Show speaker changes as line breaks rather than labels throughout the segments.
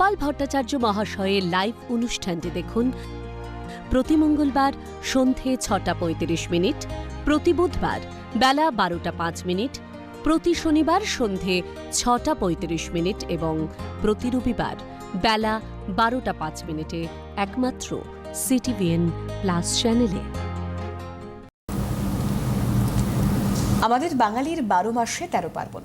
গোপাল ভট্টাচার্য মহাশয়ের লাইভ অনুষ্ঠানটি দেখুন। প্রতি মঙ্গলবার সন্ধে ছটা পঁয়ত্রিশ মিনিট, প্রতি বুধবার বেলা বারোটা পাঁচ মিনিট, প্রতি শনিবার সন্ধে ছটা পঁয়ত্রিশ মিনিট এবং প্রতি রবিবার বেলা বারোটা পাঁচ মিনিটে একমাত্র সিটিভিএন প্লাস চ্যানেলে।
আমাদের বাঙালির বারো মাসে তেরো পার্বণ।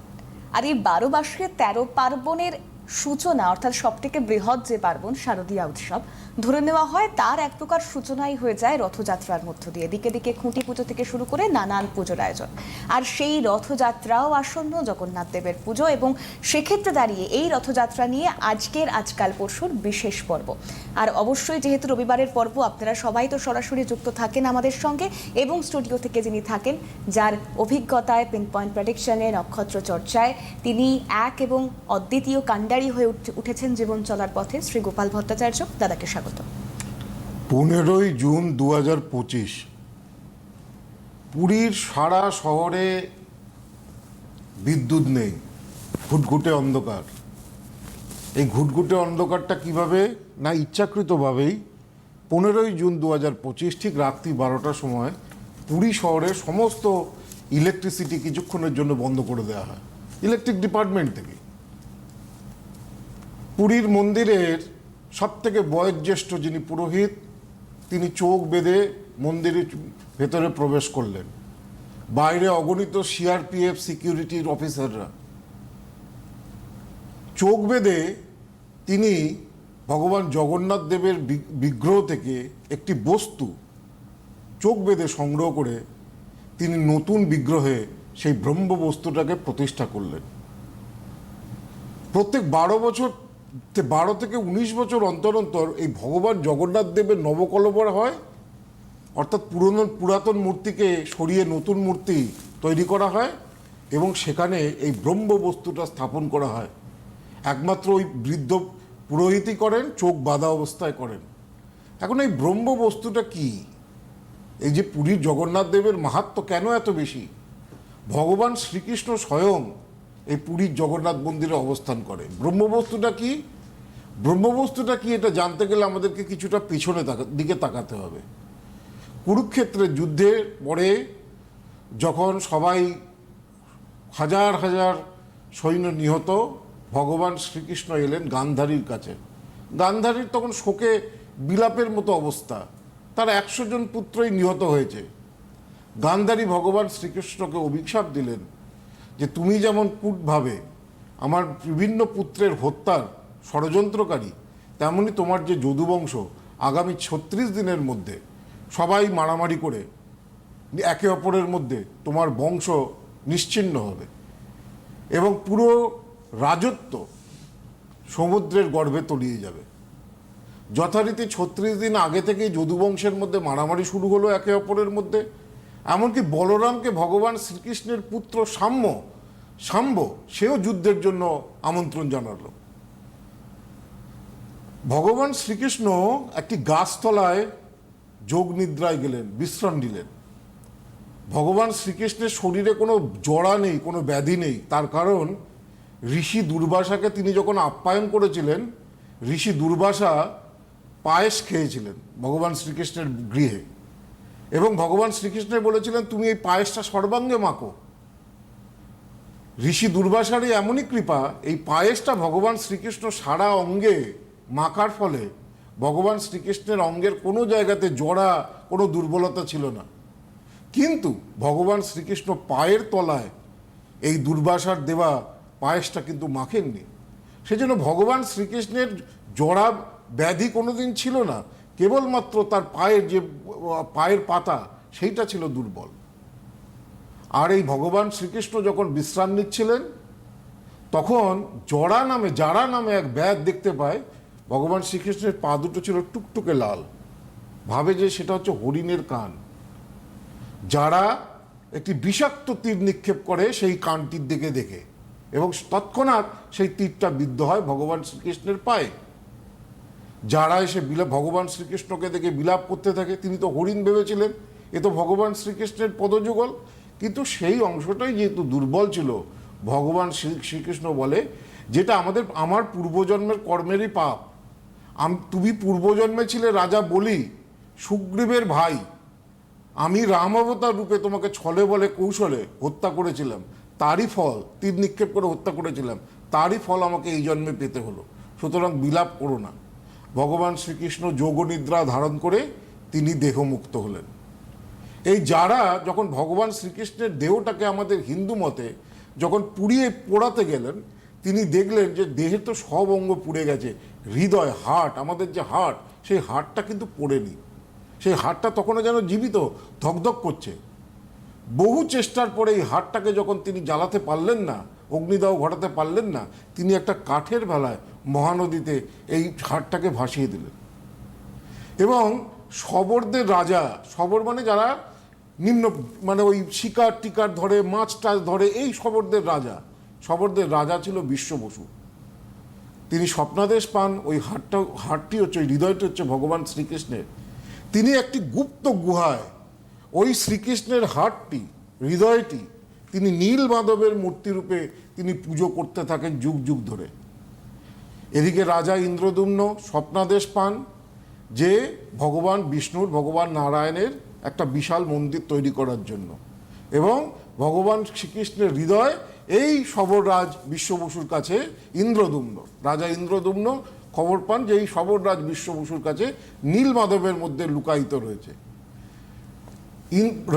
আর এই বারো মাসে তেরো পার্বণের সূচনা, অর্থাৎ সবথেকে বৃহৎ যে পার্বণ, শারদীয়া উৎসব, ধরে নেওয়া হয় তার এক প্রকার সূচনাই হয়ে যায় রথযাত্রার মধ্য দিয়ে। দিকে দিকে খুঁটি পুজো থেকে শুরু করে নানান পুজোর আয়োজন। আর সেই রথযাত্রাও আসন্ন জগন্নাথ দেবের পুজো এবং সেক্ষেত্রে দাঁড়িয়ে এই রথযাত্রা নিয়ে আজকের আজকাল পরশুর বিশেষ পর্ব। আর অবশ্যই যেহেতু রবিবারের পর্ব, আপনারা সবাই তো সরাসরি যুক্ত থাকেন আমাদের সঙ্গে এবং স্টুডিও থেকে যিনি থাকেন, যার অভিজ্ঞতায় পিন পয়েন্ট প্রেডিকশনে নক্ষত্র চর্চায় তিনি এক এবং অদ্বিতীয় কাণ্ডারি হয়ে উঠেছেন জীবন চলার পথে শ্রী গোপাল ভট্টাচার্য, দাদাকে স্বাগত।
পনেরোই জুন দু হাজার পঁচিশ, পুরীর সারা শহরে বিদ্যুৎ নেই, ঘুটঘুটে অন্ধকার। এই ঘুটঘুটে অন্ধকারটা কীভাবে না ইচ্ছাকৃতভাবেই পনেরোই জুন দু হাজার পঁচিশ, ঠিক রাত্রি বারোটার সময় পুরী শহরের সমস্ত ইলেকট্রিসিটি কিছুক্ষণের জন্য বন্ধ করে দেওয়া হয়। ইলেকট্রিক ডিপার্টমেন্ট থেকে। পুরীর মন্দিরের সব থেকে বয়োজ্যেষ্ঠ যিনি পুরোহিত, তিনি চোখ বেঁধে মন্দিরের ভেতরে প্রবেশ করলেন। বাইরে অগণিত সিআরপিএফ সিকিউরিটির অফিসাররা চোখ বেঁধে তিনি ভগবান জগন্নাথ দেবের বিগ্রহ থেকে একটি বস্তু চোখ বেঁধে সংগ্রহ করে তিনি নতুন বিগ্রহে সেই ব্রহ্ম বস্তুটাকে প্রতিষ্ঠা করলেন। প্রত্যেক বারো বছর বারো থেকে উনিশ বছর অন্তর অন্তর এই ভগবান জগন্নাথ দেবের নবকলবর হয়? অর্থাৎ পুরনো পুরাতন মূর্তিকে সরিয়ে নতুন মূর্তি তৈরি করা হয় এবং সেখানে এই ব্রহ্ম বস্তুটা স্থাপন করা হয়। একমাত্র ওই বৃদ্ধ পুরোহিতই করেন, চোখ বাঁধা অবস্থায় করেন। এখন এই ব্রহ্ম বস্তুটা কি? এই যে পুরীর জগন্নাথ দেবের মাহাত্ম কেন এত বেশি? ভগবান শ্রীকৃষ্ণ স্বয়ং এই পুরীর জগন্নাথ মন্দিরে অবস্থান করে। ব্রহ্মবস্তুটা কি? ব্রহ্মবস্তুটা কি এটা জানতে গেলে আমাদেরকে কিছুটা পিছনে দিকে তাকাতে হবে। কুরুক্ষেত্রের যুদ্ধের পরে যখন সবাই হাজার হাজার সৈন্য নিহত, ভগবান শ্রীকৃষ্ণ এলেন গান্ধারীর কাছে। গান্ধারীর তখন শোকে বিলাপের মতো অবস্থা। তার একশো জন পুত্রই নিহত হয়েছে। গান্ধারী ভগবান শ্রীকৃষ্ণকে অভিশাপ দিলেন। যে তুমি যেমন কূটভাবে আমার বিভিন্ন পুত্রের হত্যার ষড়যন্ত্রকারী, তেমনি তোমার যে যদুবংশ আগামী ছত্রিশ দিনের মধ্যে সবাই মারামারি করে একে অপরের মধ্যে তোমার বংশ নিশ্চিহ্ন হবে এবং পুরো রাজত্ব সমুদ্রের গর্ভে তলিয়ে যাবে। যথারীতি ছত্রিশ দিন আগে থেকেই যদুবংশের মধ্যে মারামারি শুরু হলো একে অপরের মধ্যে। এমনকি বলরামকে ভগবান শ্রীকৃষ্ণের পুত্র সাম্য, সাম্ব, সেও যুদ্ধের জন্য আমন্ত্রণ জানালো। ভগবান শ্রীকৃষ্ণ একটি গাছতলায় যোগ নিদ্রায় গেলেন, বিশ্রাম নিলেন। ভগবান শ্রীকৃষ্ণের শরীরে কোনো জড়া নেই, কোনো ব্যাধি নেই। তার কারণ, ঋষি দুর্বাসাকে তিনি যখন আপ্যায়ন করেছিলেন, ঋষি দুর্বাসা পায়েস খেয়েছিলেন ভগবান শ্রীকৃষ্ণের গৃহে। এবং ভগবান শ্রীকৃষ্ণের বলেছিলেন, তুমি এই পায়েসটা সর্বাঙ্গে মাখো। ঋষি দুর্বাসারই এমনই কৃপা, এই পায়েসটা ভগবান শ্রীকৃষ্ণ সারা অঙ্গে মাখার ফলে ভগবান শ্রীকৃষ্ণের অঙ্গের কোনো জায়গাতে জড়া, কোনো দুর্বলতা ছিল না। কিন্তু ভগবান শ্রীকৃষ্ণ পায়ের তলায় এই দুর্বাসার দেওয়া পায়েসটা কিন্তু মাখেননি। সেজন্য ভগবান শ্রীকৃষ্ণের জড়া ব্যাধি কোনোদিন ছিল না। কেবলমাত্র তার পায়ের যে, পায়ের পাতা, সেইটা ছিল দুর্বল। আর এই ভগবান শ্রীকৃষ্ণ যখন বিশ্রাম নিচ্ছিলেন, তখন জড়া নামে যারা নামে এক ব্যাধ দেখতে পায়, ভগবান শ্রীকৃষ্ণের পা দুটো ছিল টুকটুকে লাল। ভাবে যে সেটা হচ্ছে হরিণের কান। যারা একটি বিষাক্ত তীর নিক্ষেপ করে, সেই কানটির দিকে দেখে। এবং তৎক্ষণাৎ সেই তীরটা বিদ্ধ হয় ভগবান শ্রীকৃষ্ণের পায়ে। যারা এসে বিলাপ ভগবান শ্রীকৃষ্ণকে দেখে বিলাপ করতে থাকে, তিনি তো হরিণ ভেবেছিলেন, এ তো ভগবান শ্রীকৃষ্ণের পদযুগল। কিন্তু সেই অংশটাই যেহেতু দুর্বল ছিল, ভগবান শ্রী শ্রীকৃষ্ণ বলে, যেটা আমাদের আমার পূর্বজন্মের কর্মেরই পাপ। আম তুমি পূর্বজন্মে ছিলে রাজা বলি, সুগ্রীবের ভাই। আমি রাম অবতার রূপে তোমাকে ছলে বলে কৌশলে হত্যা করেছিলাম। তারই ফল, তীর নিক্ষেপ করে হত্যা করেছিলাম। তারই ফল আমাকে এই জন্মে পেতে হলো। সুতরাং বিলাপ করো না। ভগবান শ্রীকৃষ্ণ যোগনিদ্রা ধারণ করে তিনি দেহমুক্ত হলেন। এই যারা যখন ভগবান শ্রীকৃষ্ণের দেহটাকে আমাদের হিন্দু মতে যখন পুড়িয়ে পোড়াতে গেলেন, তিনি দেখলেন যে দেহের তো সব অঙ্গ পুড়ে গেছে, হৃদয়, হার্ট, আমাদের যে হার্ট, সেই হার্টটা কিন্তু পড়েনি। সেই হাড়টা তখনও যেন জীবিত, ধকধক করছে। বহু চেষ্টার পরে এই হাড়টাকে যখন তিনি জ্বালাতে পারলেন না অগ্নিদাহ ঘটাতে পারলেন না, তিনি একটা কাঠের ভেলায় মহানদীতে এই হাটটাকে ভাসিয়ে দিলেন। এবং শবরদের রাজা শবর মানে যারা নিম্ন মানে ওই শিকার টিকার ধরে, মাছ টাছ ধরে, এই শবরদের রাজা। শবরদের রাজা ছিল বিশ্ব বসু। তিনি স্বপ্নাদেশ পান, ওই হাটটা হাটটি হচ্ছে, ওই হৃদয়টি হচ্ছে ভগবান শ্রীকৃষ্ণের। তিনি একটি গুপ্ত গুহায়, ওই শ্রীকৃষ্ণের হাটটি হৃদয়টি তিনি নীল মাধবের মূর্তিরূপে তিনি পুজো করতে থাকেন যুগ যুগ ধরে। এদিকে রাজা ইন্দ্রদুম্ন স্বপ্নাদেশ পান, যে ভগবান বিষ্ণুর, ভগবান নারায়ণের একটা বিশাল মন্দির তৈরি করার জন্য। এবং ভগবান শ্রীকৃষ্ণের হৃদয় এই শবররাজ বিশ্ববসুর কাছে ইন্দ্রদুম্ন। রাজা ইন্দ্রদুম্ন খবর পান যে এই শবররাজ বিশ্ববসুর কাছে নীল মাধবের মধ্যে লুকায়িত রয়েছে।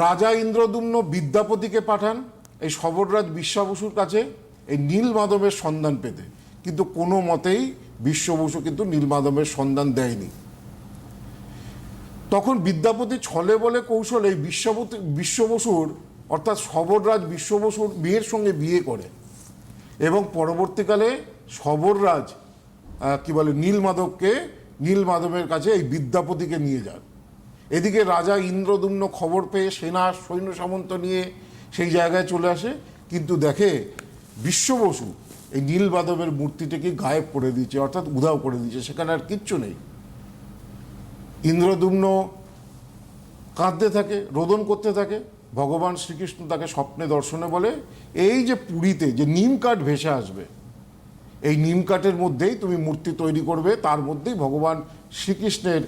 রাজা ইন্দ্রদুম্ন বিদ্যাপতিকে পাঠান এই শবররাজ বিশ্ব বসুর কাছে এই নীল মাধবের সন্ধান পেতে। কিন্তু কোনো মতেই বিশ্ব বসু কিন্তু নীল মাধবের সন্ধান দেয়নি। তখন বিদ্যাপতি ছলে বলে কৌশলে এই বিশ্বপতি বিশ্ব বসুর, অর্থাৎ শবররাজ বিশ্ব বসুর বিয়ের সঙ্গে বিয়ে করে। এবং পরবর্তীকালে শবররাজ কি বলে, নীল মাধবকে, নীল মাধবের কাছে এই বিদ্যাপতিকে নিয়ে যান। এদিকে রাজা ইন্দ্রদুম্ন খবর পেয়ে সেনা, সৈন্য সামন্ত নিয়ে সেই জায়গায় চলে আসে। কিন্তু দেখে বিশ্ব বসু এই নীল মাধবের মূর্তিটাকে গায়েব করে দিয়েছে, অর্থাৎ উধাও করে দিয়েছে, সেখানে আর কিচ্ছু নেই। ইন্দ্রদুম্ন কাঁদতে থাকে, রোদন করতে থাকে, ভগবান শ্রীকৃষ্ণ তাকে স্বপ্নে দর্শনে বলে, এই যে পুরীতে যে নিম কাঠ ভেসে আসবে, এই নিম কাঠের মধ্যেই তুমি মূর্তি তৈরি করবে, তার মধ্যেই ভগবান শ্রীকৃষ্ণের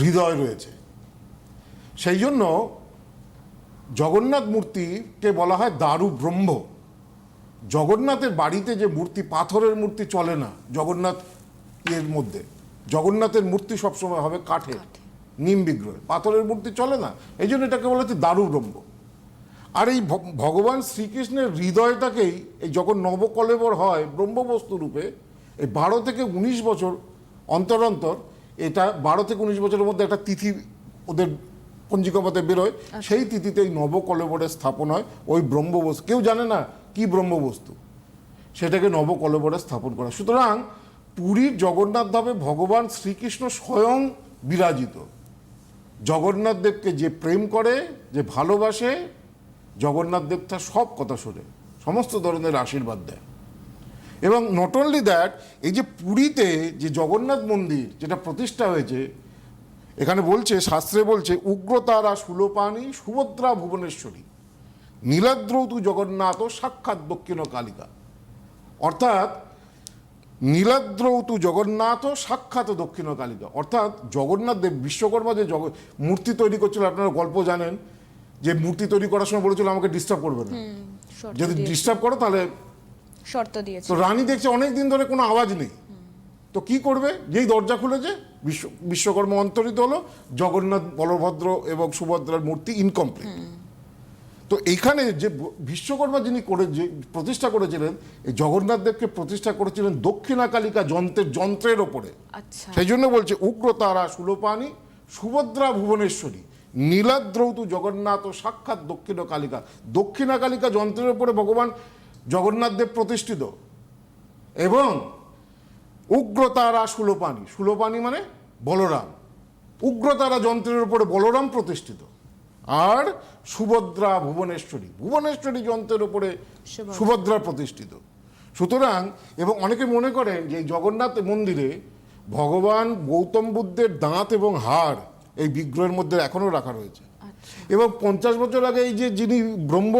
হৃদয় রয়েছে। সেই জন্য জগন্নাথ মূর্তিকে বলা হয় দারু ব্রহ্ম। জগন্নাথের বাড়িতে যে মূর্তি পাথরের মূর্তি চলে না জগন্নাথ এর মধ্যে। জগন্নাথের মূর্তি সবসময় হবে কাঠের নিম বিগ্রহ পাথরের মূর্তি চলে না এই জন্য এটাকে বলা হচ্ছে দারু ব্রহ্ম। আর এই ভগবান শ্রীকৃষ্ণের হৃদয়টাকেই এই যখন নবকলেবর হয় ব্রহ্মবস্তু রূপে এই বারো থেকে উনিশ বছর অন্তর অন্তর এটা বারো থেকে উনিশ বছরের মধ্যে একটা তিথি ওদের পঞ্জিকামতে বেরোয়। সেই তিথিতে এই নবকলেবরের স্থাপন হয় ওই ব্রহ্মবস্তু। কেউ জানে না কি ব্রহ্মবস্তু? সেটাকে নবকলেবরে স্থাপন করা। সুতরাং পুরীর জগন্নাথ ধামে ভগবান শ্রীকৃষ্ণ স্বয়ং বিরাজিত। জগন্নাথ দেবকে যে প্রেম করে যে ভালোবাসে জগন্নাথ দেব তার সব কথা শোনে সমস্ত ধরনের আশীর্বাদ দেয়। এবং নট অনলি দ্যাট এই যে পুরীতে যে জগন্নাথ মন্দির যেটা প্রতিষ্ঠা হয়েছে এখানে বলছে শাস্ত্রে বলছে উগ্রতারা সুলোপানি সুভদ্রা ভুবনেশ্বরী। নীলাদ্রৌতু জগন্নাথ সাক্ষাৎ দক্ষিণ কালিকা। অর্থাৎ নীলাদ্রৌতু জগন্নাথ সাক্ষাৎ দক্ষিণ কালিকা। অর্থাৎ জগন্নাথ দেব বিশ্বকর্মা যে জগ মূর্তি তৈরি করছিল আপনারা গল্প জানেন যে মূর্তি তৈরি করার সময় বলেছিল আমাকে ডিস্টার্ব করবে না। যদি ডিস্টার্ব করো তাহলে
শর্ত দিয়েছে।
তো রানী দেখছে অনেক দিন ধরে কোনো আওয়াজ নেই। তো কি করবে? যেই দরজা খুলেছে বিশ্ব বিশ্বকর্মা অন্তরিত হলো জগন্নাথ বলভদ্র এবং সুভদ্রার মূর্তি ইনকমপ্লিট তো এইখানে যে বিশ্বকর্মা যিনি করে যে প্রতিষ্ঠা করেছিলেন এই জগন্নাথ দেবকে প্রতিষ্ঠা করেছিলেন দক্ষিণা কালিকা যন্ত্রের যন্ত্রের ওপরে।
আচ্ছা।
সেই জন্য বলছে উগ্র তারা সুলোপানি সুভদ্রা ভুবনেশ্বরী নীলাদ্রৌতু জগন্নাথ ও সাক্ষাৎ দক্ষিণ কালিকা দক্ষিণা কালিকা যন্ত্রের উপরে ভগবান জগন্নাথ দেব প্রতিষ্ঠিত। এবং উগ্রতারা সুলোপানি। সুলোপানি মানে বলরাম। উগ্রতারা যন্ত্রের উপরে বলরাম প্রতিষ্ঠিত। আর সুভদ্রা ভুবনেশ্বরী। ভুবনেশ্বরী যন্ত্রের উপরে
সুভদ্রা।
প্রতিষ্ঠিত। সুতরাং এবং অনেকে মনে করেন যে এই জগন্নাথ মন্দিরে ভগবান গৌতম বুদ্ধের দাঁত এবং হাড় এই বিগ্রহের মধ্যে এখনও রাখা রয়েছে। এবং পঞ্চাশ বছর আগে এই যে যিনি ব্রহ্ম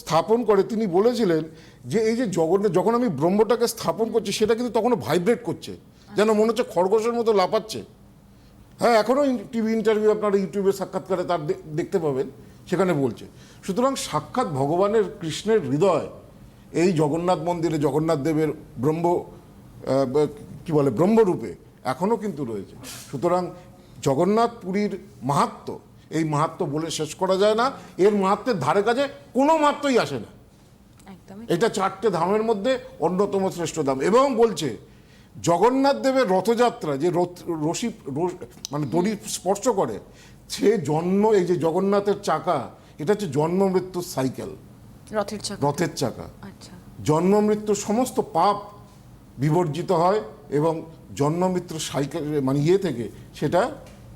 স্থাপন করে, তিনি বলেছিলেন যে এই যে জগন্নাথ, যখন আমি ব্রহ্মটাকে স্থাপন করছি, সেটা কিন্তু তখনও ভাইব্রেট করছে। যেন মনে হচ্ছে খরগোশের মতো লাপাচ্ছে হ্যাঁ এখনও টিভি ইন্টারভিউ আপনারা ইউটিউবে সাক্ষাৎকারে তার দেখতে পাবেন, সেখানে বলছে। সুতরাং সাক্ষাৎ ভগবানের কৃষ্ণের হৃদয়, এই জগন্নাথ মন্দিরে জগন্নাথ দেবের ব্রহ্ম কি বলে, ব্রহ্মরূপে এখনও কিন্তু রয়েছে। সুতরাং জগন্নাথ পুরীর মাহাত্ম এই মাহাত্ম বলে শেষ করা যায় না। এর মাহাত্মের ধারে কাছে কোনো মাত্রই আসে না। এটা চারটে ধামের মধ্যে অন্যতম শ্রেষ্ঠ ধাম এবং বলছে জগন্নাথ দেবের রথযাত্রা যে রথ রশি মানে দড়ি স্পর্শ করে সে জন্ম এই যে জগন্নাথের চাকা এটা হচ্ছে জন্ম মৃত্যুর সাইকেল।
রথের চাকা।
রথের চাকা।
আচ্ছা।
জন্ম মৃত্যুর সমস্ত পাপ বিবর্জিত হয় এবং জন্ম মৃত্যুর সাইকেল মানে ইয়ে থেকে সেটা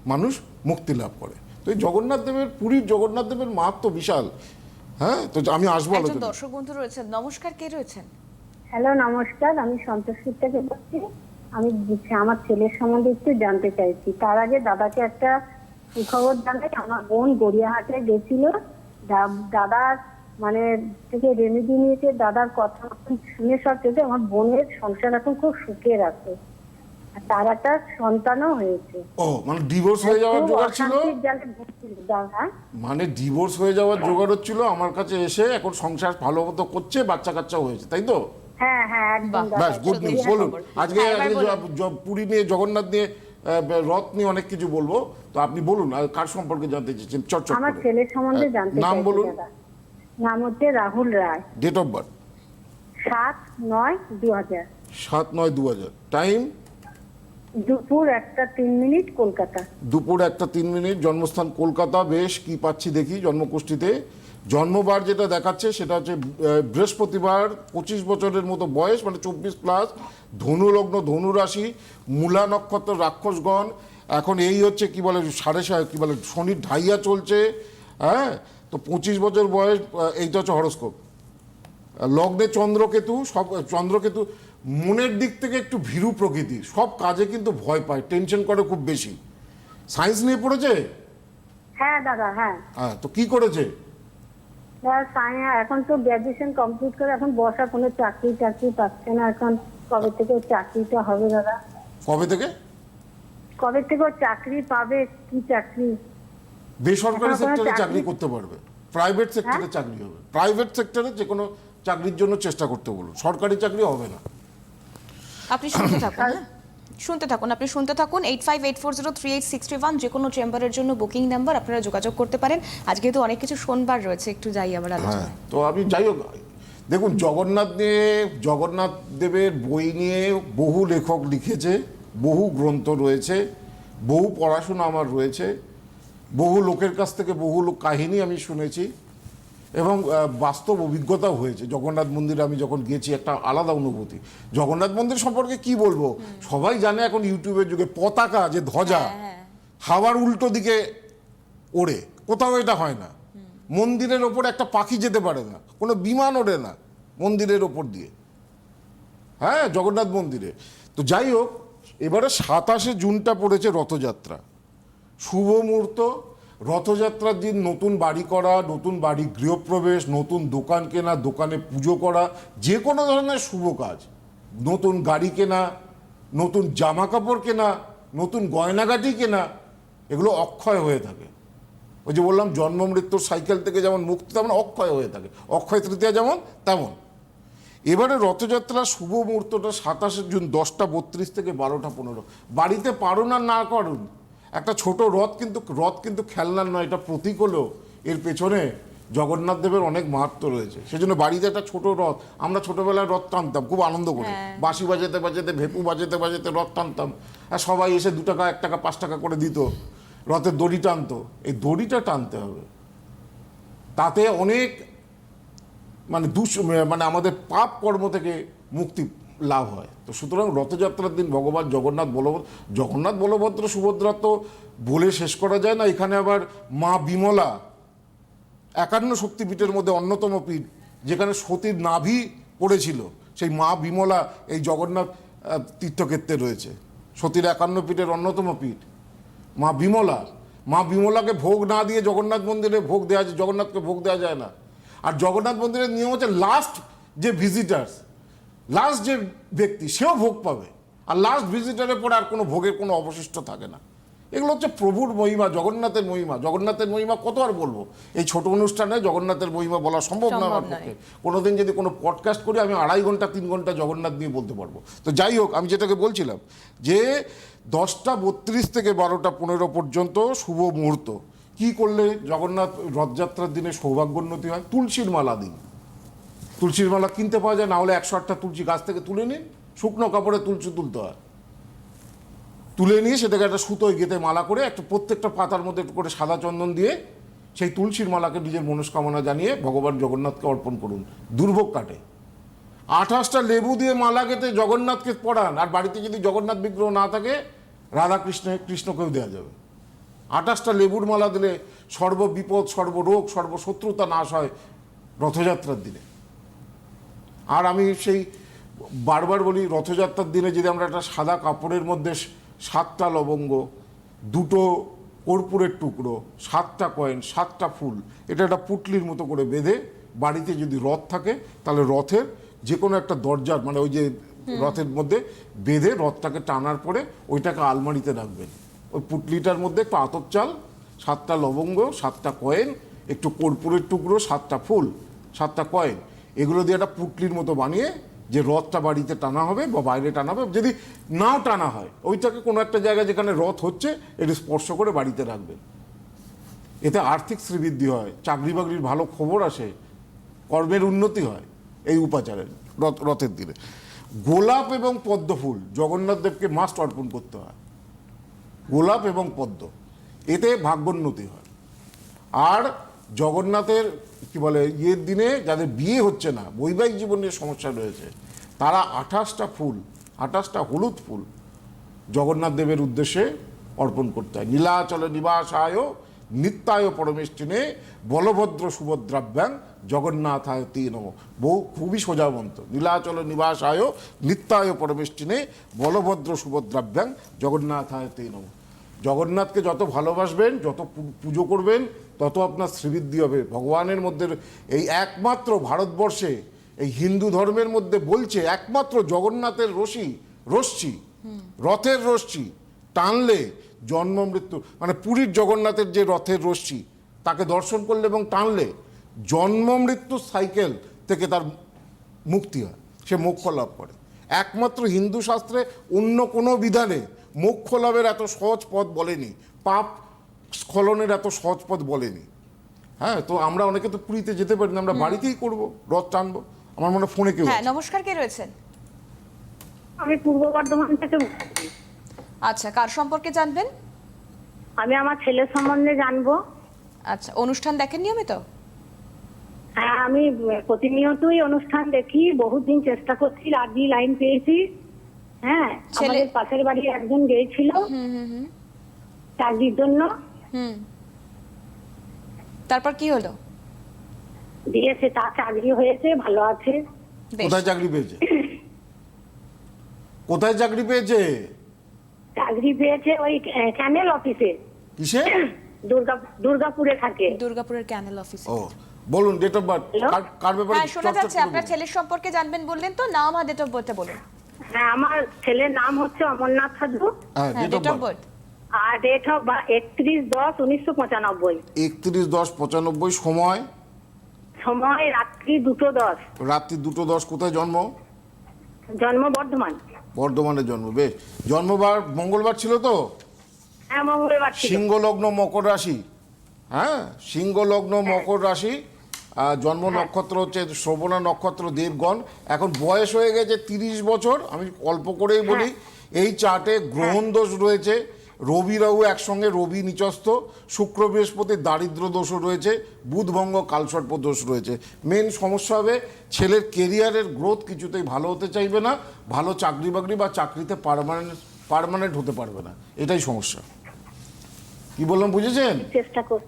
মানুষ মুক্তি লাভ করে। তো এই জগন্নাথ দেবের পুরীর জগন্নাথ দেবের মাহাত্ম বিশাল। হ্যাঁ? তো আমি আসব
একজন দর্শক বন্ধু রয়েছেন। নমস্কার কে রয়েছেন?
হ্যালো নমস্কার। আমি সন্তোষপুর থেকে বলছি। আমি আমার ছেলের সম্বন্ধে একটু জানতে চাইছি। তার আগে দাদাকে একটা সুখবর জানাই। আমার বোন গড়িয়াহাটে গেছিল। দাদার মানে থেকে রেমেডি নিয়েছে। দাদার কথা শুনে সব আমার বোনের সংসার এখন খুব সুখের আছে তার একটা সন্তানও হয়েছে।
ও মানে ডিভোর্স হয়ে যাওয়ার জোগাড় ছিল?
দাদা
মানে ডিভোর্স হয়ে যাওয়ার জোগাড় হচ্ছিল আমার কাছে এসে এখন সংসার ভালো মতো করছে বাচ্চা কাচ্চাও হয়েছে তাই তো?
হ্যাঁ হ্যাঁ একদম
বাহ,
ব্যাস গুড নিউজ
হ্যাঁ,
বলুন। আজকে
হ্যাঁ,
পুরী নিয়ে জগন্নাথ নিয়ে রথ নিয়ে অনেক কিছু বলব তো আপনি বলুন আর কার সম্পর্কে জানতে চাইছেন চটচট
আমার ছেলের সম্বন্ধে
হ্যাঁ,
জানতে
নাম বলুন।
নাম হচ্ছে Rahul Roy.
Date of birth
সাত নয় দু হাজার
সাত নয় দু হাজার টাইম
দুপুর একটা তিন মিনিট কলকাতা।
দুপুর একটা তিন মিনিট, জন্মস্থান কলকাতা, বেশ কি পাচ্ছি দেখি জন্মকুষ্ঠিতে জন্মবার যেটা দেখাচ্ছে সেটা হচ্ছে বৃহস্পতিবার পঁচিশ বছরের মতো বয়স মানে চব্বিশ প্লাস ধনু লগ্ন ধনু রাশি মূলা নক্ষত্র রাক্ষসগণ। এখন এই হচ্ছে কি বলে, সাড়ে কি বলে, শনির ঢাইয়া চলছে হ্যাঁ? তো পঁচিশ বছর বয়স এইটা হচ্ছে হরস্কোপ। লগ্নে চন্দ্রকেতু, সব, চন্দ্রকেতু মনের দিক থেকে একটু ভীরু প্রকৃতি সব কাজে কিন্তু ভয় পায় টেনশন করে খুব বেশি। সায়েন্স নিয়ে পড়েছে?
হ্যাঁ দাদা হ্যাঁ।
হ্যাঁ তো কি করেছে?
এখন তো গ্র্যাজুয়েশন কমপ্লিট করে এখন বসা কোনো চাকরি টাকরি পাচ্ছে না এখন। কবে থেকে চাকরিটা হবে দাদা?
কবে থেকে?
কবে থেকে চাকরি পাবে কি চাকরি?
বেসরকারি সেক্টরে
চাকরি-
করতে পারবে। প্রাইভেট সেক্টরে
হ্যাঁ?
চাকরি হবে। প্রাইভেট সেক্টরে যে কোনো চাকরির জন্য চেষ্টা করতে বলুন। সরকারি চাকরি হবে না।
আপনি শুনতে থাকুন হ্যাঁ? শুনতে থাকুন, আপনি শুনতে থাকুন eight five eight four zero three eight six three one যে কোনো চেম্বারের জন্য বুকিং নাম্বার আপনারা যোগাযোগ করতে পারেন। আজকে তো অনেক কিছু শোনবার রয়েছে, একটু যাই আবার
হ্যাঁ তো আমি যাই হোক, দেখুন, জগন্নাথ নিয়ে, জগন্নাথ দেবের বই নিয়ে বহু লেখক লিখেছে, বহু গ্রন্থ রয়েছে, বহু পড়াশোনা আমার রয়েছে, বহু লোকের কাছ থেকে বহু লোক কাহিনী আমি শুনেছি। এবং বাস্তব অভিজ্ঞতাও হয়েছে। জগন্নাথ মন্দিরে আমি যখন গেছি একটা আলাদা অনুভূতি। জগন্নাথ মন্দির সম্পর্কে কি বলব? সবাই জানে এখন ইউটিউবের যুগে পতাকা যে ধ্বজা হাওয়ার উল্টো দিকে ওড়ে। কোথাও এটা হয় না। মন্দিরের ওপর একটা পাখি যেতে পারে না। কোনো বিমান ওড়ে না মন্দিরের ওপর দিয়ে। হ্যাঁ জগন্নাথ মন্দিরে। তো যাই হোক এবারে সাতাশে জুনটা পড়েছে রথযাত্রা। শুভ মুহূর্ত রথযাত্রার দিন নতুন বাড়ি করা, নতুন বাড়ি গৃহপ্রবেশ, নতুন দোকান কেনা, দোকানে পুজো করা, যে কোনো ধরনের শুভ কাজ। নতুন গাড়ি কেনা, নতুন জামা কাপড় কেনা, নতুন গয়নাগাটি কেনা, এগুলো অক্ষয় হয়ে থাকে। ওই যে বললাম, জন্ম, মৃত্যুর সাইকেল থেকে যেমন মুক্তি, তেমন অক্ষয় হয়ে থাকে। অক্ষয় তৃতীয়া যেমন, তেমন। এবারে রথযাত্রার শুভ মুহূর্তটা সাতাশে জুন দশটা বত্রিশ থেকে বারোটা পনেরো। বাড়িতে পারুন আর না করুন। একটা ছোট রথ কিন্তু রথ কিন্তু খেলনার নয় এটা প্রতীক হলেও এর পেছনে জগন্নাথ দেবের অনেক মাহাত্ম রয়েছে। সেজন্য বাড়িতে একটা ছোট রথ আমরা ছোটবেলায় রথ টানতাম খুব আনন্দ করে। বাঁশি বাজাতে বাজাতে ভেপু বাজাতে বাজাতে রথ টানতাম। আর সবাই এসে দু টাকা এক টাকা পাঁচ টাকা করে দিত। রথের দড়ি টানতো। এই দড়িটা টানতে হবে। তাতে অনেক মানে দুষ মানে আমাদের পাপ কর্ম থেকে মুক্তি লাভ হয়। তো সুতরাং রথযাত্রার দিন ভগবান জগন্নাথ বলভদ্র জগন্নাথ বলভদ্র, সুভদ্রা তো বলে শেষ করা যায় না। এখানে আবার মা বিমলা একান্ন শক্তিপীঠের মধ্যে অন্যতম পীঠ, যেখানে সতীর নাভি পড়েছিল। সেই মা বিমলা এই জগন্নাথ তীর্থক্ষেত্রে রয়েছে। সতীর একান্ন পীঠের অন্যতম পীঠ, মা বিমলা। মা বিমলাকে ভোগ না দিয়ে জগন্নাথ মন্দিরে ভোগ দেওয়া যায় জগন্নাথকে ভোগ দেওয়া যায় না। আর জগন্নাথ মন্দিরের নিয়ম হচ্ছে লাস্ট যে ভিজিটার্স লাস্ট যে ব্যক্তি সেও ভোগ পাবে। আর লাস্ট ভিজিটারের পরে আর কোনো ভোগের কোনো অবশিষ্ট থাকে না। এগুলো হচ্ছে প্রভুর মহিমা জগন্নাথের মহিমা। জগন্নাথের মহিমা কত আর বলব? এই ছোট অনুষ্ঠানে জগন্নাথের মহিমা বলা সম্ভব না আমার। পক্ষে। কোনোদিন যদি কোনো পডকাস্ট করি আমি আড়াই ঘণ্টা তিন ঘণ্টা জগন্নাথ নিয়ে বলতে পারব। তো যাই হোক আমি যেটাকে বলছিলাম যে দশটা বত্রিশ থেকে বারোটা পনেরো পর্যন্ত শুভ মুহূর্ত। কি করলে জগন্নাথ রথযাত্রার দিনে সৌভাগ্যোন্নতি হয়? তুলসীর মালা দিন। তুলসীর মালা কিনতে পাওয়া যায় না হলে একশো আটটা তুলসী গাছ থেকে তুলে নিন শুকনো কাপড়ে তুলসী তুলতে হয়। তুলে নিয়ে সেটাকে একটা সুতোয় গেঁথে মালা করে একটা প্রত্যেকটা পাতার মধ্যে একটু করে সাদা চন্দন দিয়ে সেই তুলসীর মালাকে নিজের মনস্কামনা জানিয়ে ভগবান জগন্নাথকে অর্পণ করুন। দুর্ভোগ কাটে। আঠাশটা লেবু দিয়ে মালা গেঁথে জগন্নাথকে পড়ান, আর বাড়িতে যদি জগন্নাথ বিগ্রহ না থাকে রাধা কৃষ্ণ কৃষ্ণকেও দেওয়া যাবে। আঠাশটা লেবুর মালা দিলে সর্ব সর্ববিপদ, সর্বরোগ, সর্বশত্রুতা নাশ হয় রথযাত্রার দিনে। আর আমি সেই বারবার বলি রথযাত্রার দিনে যদি আমরা একটা সাদা কাপড়ের মধ্যে সাতটা লবঙ্গ দুটো কর্পূরের টুকরো সাতটা কয়েন সাতটা ফুল এটা একটা পুটলির মতো করে বেঁধে বাড়িতে যদি রথ থাকে তাহলে রথের যে কোনো একটা দরজার মানে ওই যে রথের মধ্যে বেঁধে রথটাকে টানার পরে ওইটাকে আলমারিতে রাখবেন। ওই পুটলিটার মধ্যে একটু আতপ চাল সাতটা লবঙ্গ সাতটা কয়েন একটু কর্পূরের টুকরো সাতটা ফুল সাতটা কয়েন এগুলো দিয়ে একটা পুটলির মতো বানিয়ে যে রথটা বাড়িতে টানা হবে বা বাইরে টানা হবে, যদি নাও টানা হয়, ওইটাকে কোনো একটা জায়গায় যেখানে রথ হচ্ছে, এটা স্পর্শ করে বাড়িতে রাখবেন এতে আর্থিক শ্রীবৃদ্ধি হয়, চাকরি বাকরির ভালো খবর আসে, কর্মের উন্নতি হয়, এই উপাচারে, রথ, রথের দিনে। গোলাপ এবং পদ্ম ফুল মাস্ট অর্পণ করতে হয়। গোলাপ এবং পদ্ম, এতে ভাগ্যোন্নতি হয়। আর জগন্নাথের, কি বলে, ইয়ের দিনে যাদের বিয়ে হচ্ছে না, বৈবাহিক জীবনের সমস্যা রয়েছে, তারা আঠাশটা ফুল, আঠাশটা হলুদ ফুল জগন্নাথ দেবের উদ্দেশ্যে অর্পণ করতে হয়। নীলাচল নিবাসায় নিত্যায় পরমেষ্টিনে বলভদ্র সুভদ্রাভ্যাং জগন্নাথায় তে নম। বহু, খুবই সোজা মন্ত্র। নীলাচল নিবাসায় নিত্যায় পরমেষ্টিনে বলভদ্র সুভদ্রাভ্যাং জগন্নাথায় তে নম। জগন্নাথকে যত ভালোবাসবেন, যত পুজো করবেন তত আপনার শ্রীবৃদ্ধি হবে। ভগবানের মধ্যে এই একমাত্র ভারতবর্ষে এই হিন্দু ধর্মের মধ্যে বলছে একমাত্র জগন্নাথের রশি, রশ্মি, রথের রশ্মি, টানলে জন্ম মৃত্যু মানে পুরীর জগন্নাথের যে রথের রশ্মি, তাকে দর্শন করলে এবং টানলে জন্ম মৃত্যু সাইকেল থেকে তার মুক্তি হয়, সে মোক্ষ লাভ করে। একমাত্র হিন্দু শাস্ত্রে অন্য কোনো বিধানে মোক্ষ লাভের এত সহজ পথ বলেনি। পাপ স্খলনের এত সহজ পথ বলেনি। হ্যাঁ তো আমরা অনেকে তো পুরীতে যেতে পারি না আমরা বাড়িতেই করব রথ টানবো আমার মনে ফোনে কেউ
হ্যাঁ নমস্কার কে রয়েছেন?
আমি পূর্ব বর্ধমান থেকে
আচ্ছা কার সম্পর্কে জানবেন?
আমি আমার ছেলের সম্বন্ধে জানব।
আচ্ছা অনুষ্ঠান দেখেন নিয়মিত?
হ্যাঁ আমি প্রতিনিয়তই অনুষ্ঠান দেখি বহুদিন চেষ্টা করছি রাজি লাইন পেয়েছি। হ্যাঁ আমাদের পাশের বাড়ি একজন গিয়েছিল। চাকরির জন্য।
হুম। তারপর কি হলো?
দিয়েছে তার চাকরি হয়েছে ভালো আছে।
বেশ।
কোথায় চাকরি পেয়েছে? কোথায় চাকরি পেয়েছে?
চাকরি পেয়েছে ওই ক্যানেল অফিসে
কিসে?
দুর্গা দুর্গাপুরে থাকে।
দুর্গাপুরের ক্যানেল অফিসে
ও বলুন ডেট অফ বার্থ
Hello?
কার ব্যাপারে
হ্যাঁ শোনা
চর্চা
যাচ্ছে? আপনার ছেলের সম্পর্কে জানবেন বললেন তো নাম আর ডেট অফ বার্থটা বলুন।
হ্যাঁ আমার ছেলের নাম হচ্ছে অমরনাথ সাধু।
হ্যাঁ ডেট অফ বার্থ
আর ডেট অফ একত্রিশ দশ উনিশশো পঁচানব্বই।
একত্রিশ দশ পঁচানব্বই সময়?
সময় রাত্রি দুটো দশ।
রাত্রি দুটো দশ কোথায় জন্ম?
জন্ম বর্ধমান।
বর্ধমানে জন্ম বেশ। জন্মবার মঙ্গলবার ছিল তো?
হ্যাঁ মঙ্গলবার ছিল।
সিংহ লগ্ন মকর রাশি। হ্যাঁ সিংহ লগ্ন মকর রাশি আর জন্ম নক্ষত্র হচ্ছে শ্রবণা নক্ষত্র দেবগণ। এখন বয়স হয়ে গেছে তিরিশ বছর আমি অল্প করেই বলি। এই চার্টে গ্রহণ দোষ রয়েছে। রবি রাহু একসঙ্গে রবি নিচস্থ শুক্র বৃহস্পতি দারিদ্র দোষও রয়েছে বুধভঙ্গ কালসর্প দোষ রয়েছে। মেন সমস্যা হবে ছেলের কেরিয়ারের গ্রোথ কিছুতেই ভালো হতে চাইবে না ভালো চাকরি বাকরি বা চাকরিতে পারমানেন্ট পারমানেন্ট হতে পারবে না। এটাই সমস্যা। কি বললাম বুঝেছেন?
চেষ্টা কর।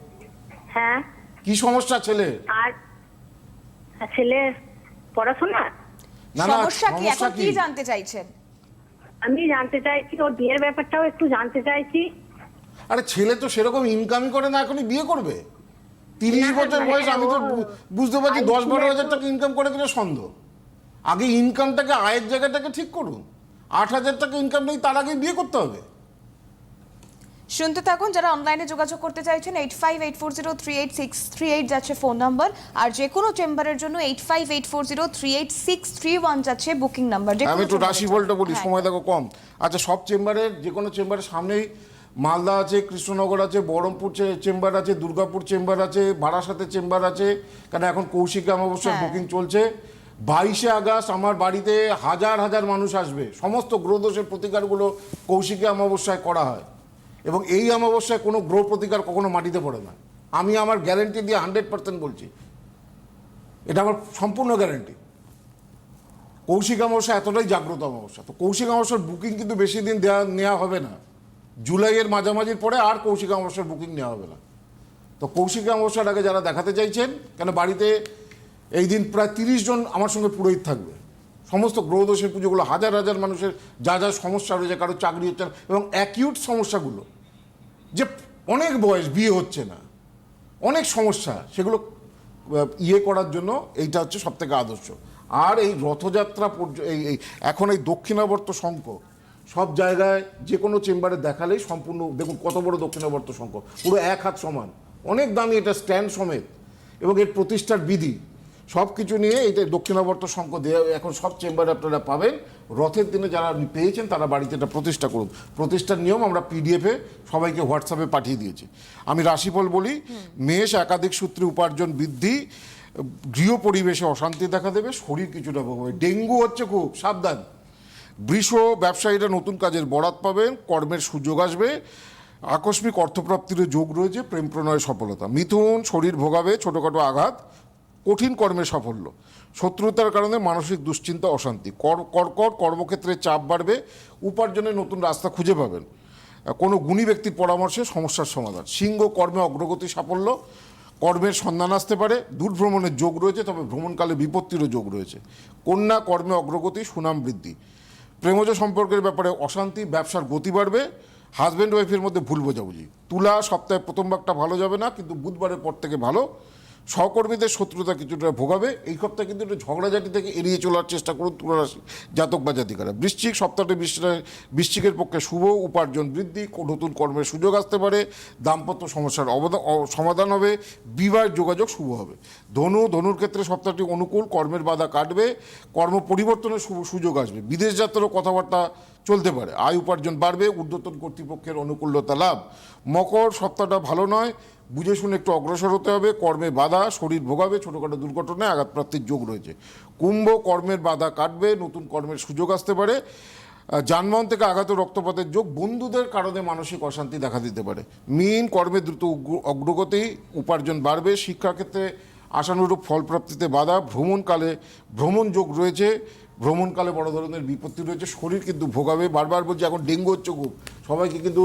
হ্যাঁ?
কি সমস্যা ছেলে?
আর আর ছেলে পড়াশোনা?
না না
সমস্যা কি? এখন কি জানতে চাইছেন?
আমি জানতে চাইছি ওর বিয়ের ব্যাপারটাও একটু জানতে চাইছি।
আরে ছেলে তো সেরকম ইনকামই করে না এখনই বিয়ে করবে। তিরিশ বছর
মানে
বয়স আমি তো বুঝতে পারছি দশ বারো হাজার টাকা ইনকাম করে কিনা সন্দেহ। আগে ইনকামটাকে আয়ের জায়গাটাকে ঠিক করুন। আট হাজার টাকা ইনকাম নেই তার আগে বিয়ে করতে হবে।
শুনতে থাকুন যারা অনলাইনে যোগাযোগ করতে চাইছেন eight five eight four zero three eight six three eight যাচ্ছে ফোন নাম্বার আর যে কোনো চেম্বারের জন্য eight five eight four zero three eight six three one যাচ্ছে বুকিং নাম্বার
আমি একটু রাশি বলটা বলি সময় দেখো কম। আচ্ছা সব চেম্বারের যে কোনো চেম্বারের সামনেই মালদা আছে কৃষ্ণনগর আছে বহরমপুর চেম্বার আছে দুর্গাপুর চেম্বার আছে বারাসাতের চেম্বার আছে কারণ এখন কৌশিক অমাবস্যার
হ্যাঁ।
বুকিং চলছে। বাইশে আগস্ট আমার বাড়িতে হাজার হাজার মানুষ আসবে। সমস্ত গ্রহদোষের প্রতিকারগুলো কৌশিকী অমাবস্যায় করা হয়। এবং এই অমাবস্যায় কোনো গ্রহ প্রতিকার কখনো মাটিতে পড়ে না। আমি আমার গ্যারেন্টি দিয়ে হান্ড্রেড পার্সেন্ট বলছি। এটা আমার সম্পূর্ণ গ্যারেন্টি কৌশিক অমাবস্যা এতটাই জাগ্রত অমাবস্যা। তো কৌশিক অমাবস্যার বুকিং কিন্তু বেশি দিন দেওয়া নেওয়া হবে না। জুলাইয়ের মাঝামাঝির পরে আর কৌশিক অমাবস্যার বুকিং নেওয়া হবে না। তো কৌশিক অমাবস্যার আগে যারা দেখাতে চাইছেন, কেন বাড়িতে এই দিন প্রায় তিরিশ জন আমার সঙ্গে পুরোহিত থাকবে। সমস্ত গ্রহদোষের পুজোগুলো হাজার হাজার মানুষের যা যা সমস্যা রয়েছে, কারও চাকরি হচ্ছে না এবং অ্যাকিউট সমস্যাগুলো, যে অনেক বয়স বিয়ে হচ্ছে না, অনেক সমস্যা, সেগুলো ইয়ে করার জন্য এইটা হচ্ছে সব থেকে আদর্শ। আর এই রথযাত্রা এই এখন এই দক্ষিণাবর্ত শঙ্খ, সব জায়গায় যে কোনো চেম্বারে দেখালেই সম্পূর্ণ, দেখুন কত বড় দক্ষিণাবর্ত শঙ্খ, পুরো এক হাত সমান, অনেক দামি এটা স্ট্যান্ড সমেত এবং এর প্রতিষ্ঠার বিধি। সব কিছু নিয়ে এটা দক্ষিণাবর্ত শঙ্খ দেওয়া এখন সব চেম্বারে আপনারা পাবেন। রথের দিনে যারা আপনি পেয়েছেন তারা বাড়িতে এটা প্রতিষ্ঠা করুন। প্রতিষ্ঠার নিয়ম আমরা পিডিএফে সবাইকে হোয়াটসঅ্যাপে পাঠিয়ে দিয়েছি। আমি রাশিফল বলি মেষ একাধিক সূত্রে উপার্জন বৃদ্ধি গৃহ পরিবেশে অশান্তি দেখা দেবে শরীর কিছুটা ভোগ হবে। ডেঙ্গু হচ্ছে খুব সাবধান। বৃষ ব্যবসায়ীরা নতুন কাজের বরাত পাবেন কর্মের সুযোগ আসবে। আকস্মিক অর্থপ্রাপ্তির যোগ রয়েছে প্রেম প্রণয়ের সফলতা। মিথুন শরীর ভোগাবে ছোটোখাটো আঘাত। কঠিন কর্মে সাফল্য। শত্রুতার কারণে মানসিক দুশ্চিন্তা, অশান্তি। কর- কর্কট কর্মক্ষেত্রে চাপ বাড়বে, উপার্জনের নতুন রাস্তা খুঁজে পাবেন। কোনো গুণী ব্যক্তির পরামর্শে সমস্যার সমাধান। সিংহ কর্মে অগ্রগতি, সাফল্য। কর্মের সন্ধান আসতে পারে। দূর ভ্রমণের যোগ রয়েছে, তবে ভ্রমণকালে বিপত্তিরও যোগ রয়েছে। কন্যা কর্মে অগ্রগতি, সুনাম বৃদ্ধি। প্রেমজ সম্পর্কের ব্যাপারে অশান্তি, ব্যবসার গতি বাড়বে। হাজব্যান্ড ওয়াইফের মধ্যে ভুল বোঝাবুঝি। তুলা সপ্তাহে প্রথম ভাগটা ভালো যাবে না, কিন্তু বুধবারের পর থেকে ভালো। সহকর্মীদের শত্রুতা কিছুটা ভোগাবে, এই সপ্তাহে কিন্তু একটু ঝগড়াঝাটি থেকে এড়িয়ে চলার চেষ্টা করুন তুলা রাশি জাতক বা জাতিকারা। বৃশ্চিক সপ্তাহটি বৃশ্চিকের পক্ষে শুভ, উপার্জন বৃদ্ধি নতুন কর্মের সুযোগ আসতে পারে, দাম্পত্য সমস্যার সমাধান হবে বিবাহ যোগাযোগ শুভ হবে। ধনু, ধনুর ক্ষেত্রে সপ্তাহটি অনুকূল, কর্মের বাধা কাটবে, কর্ম পরিবর্তনের সুযোগ আসবে। বিদেশ যাত্রারও কথাবার্তা চলতে পারে, আয় উপার্জন বাড়বে, ঊর্ধ্বতন কর্তৃপক্ষের অনুকূলতা লাভ। মকর সপ্তাহটা ভালো নয় বুঝে শুনে একটু অগ্রসর হতে হবে, কর্মে বাধা, শরীর ভোগাবে, ছোটোখাটো দুর্ঘটনায় আঘাতপ্রাপ্তির যোগ রয়েছে। কুম্ভ কর্মের বাধা কাটবে, নতুন কর্মের সুযোগ আসতে পারে। যানবাহন থেকে আঘাত রক্তপাতের যোগ বন্ধুদের কারণে মানসিক অশান্তি দেখা দিতে পারে। মিন কর্মে দ্রুত অগ্রগতি, উপার্জন বাড়বে, শিক্ষাক্ষেত্রে আশানুরূপ ফলপ্রাপ্তিতে বাধা, ভ্রমণকালে ভ্রমণ যোগ রয়েছে। ভ্রমণকালে বড় ধরনের বিপত্তি রয়েছে শরীর কিন্তু ভোগাবে। বারবার বলছি এখন ডেঙ্গু হচ্ছে খুব। সবাইকে কিন্তু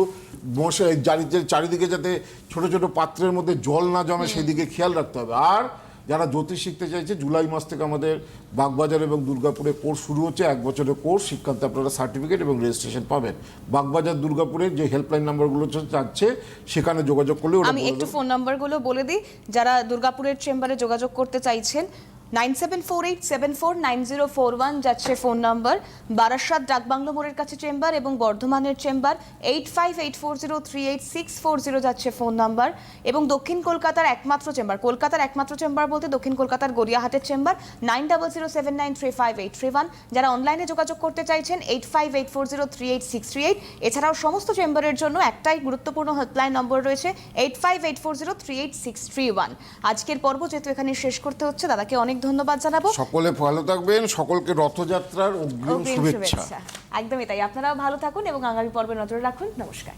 বসে চারিদিকে চারিদিকে যাতে ছোট ছোট পাত্রের মধ্যে জল না জমে সেদিকে খেয়াল রাখতে হবে। আর যারা জ্যোতিষ শিখতে চাইছে জুলাই মাস থেকে আমাদের বাগবাজার এবং দুর্গাপুরে কোর্স শুরু হচ্ছে। এক বছরের কোর্স শিক্ষান্তে আপনারা সার্টিফিকেট এবং রেজিস্ট্রেশন পাবেন। বাগবাজার দুর্গাপুরের যে হেল্পলাইন নাম্বারগুলো চাচ্ছে সেখানে যোগাযোগ করলে
আমি একটু ফোন নাম্বারগুলো বলে দিই। যারা দুর্গাপুরের চেম্বারে যোগাযোগ করতে চাইছেন nine seven four eight seven four nine zero four one যাচ্ছে ফোন নাম্বার। বারাসাত ডাকবাংলো মোড়ের কাছে চেম্বার এবং বর্ধমানের chamber eight five eight four zero three eight six four zero যাচ্ছে ফোন নাম্বার। এবং দক্ষিণ কলকাতার একমাত্র চেম্বার, কলকাতার একমাত্র চেম্বার বলতে দক্ষিণ কলকাতার গড়িয়াহাটের chamber, nine double zero seven nine three five eight three one. যারা অনলাইনে যোগাযোগ করতে চাইছেন, eight five eight four zero three eight six three eight. এছাড়াও সমস্ত চেম্বারের জন্য একটাই গুরুত্বপূর্ণ হেল্পলাইন নম্বর রয়েছে, eight five eight four zero three eight six three one. আজকের পর্ব যেহেতু এখানে শেষ করতে হচ্ছে, দাদাকে অনেক ধন্যবাদ জানাব।
সকলে ভালো থাকবেন সকলকে রথযাত্রার অগ্রিম
শুভেচ্ছা। একদমই তাই আপনারাও ভালো থাকুন এবং আগামী পর্বে নজর রাখুন। নমস্কার।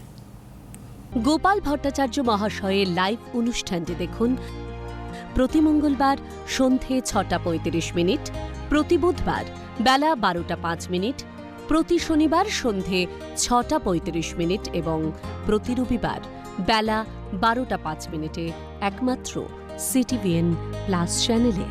গোপাল ভট্টাচার্য মহাশয়ের লাইভ অনুষ্ঠানটি দেখুন প্রতি মঙ্গলবার সন্ধে ছটা পঁয়ত্রিশ মিনিট প্রতি বুধবার বেলা বারোটা পাঁচ মিনিট প্রতি শনিবার সন্ধে ছটা পঁয়ত্রিশ মিনিট এবং প্রতি রবিবার বেলা বারোটা পাঁচ মিনিটে একমাত্র সিটিভিএন প্লাস চ্যানেলে।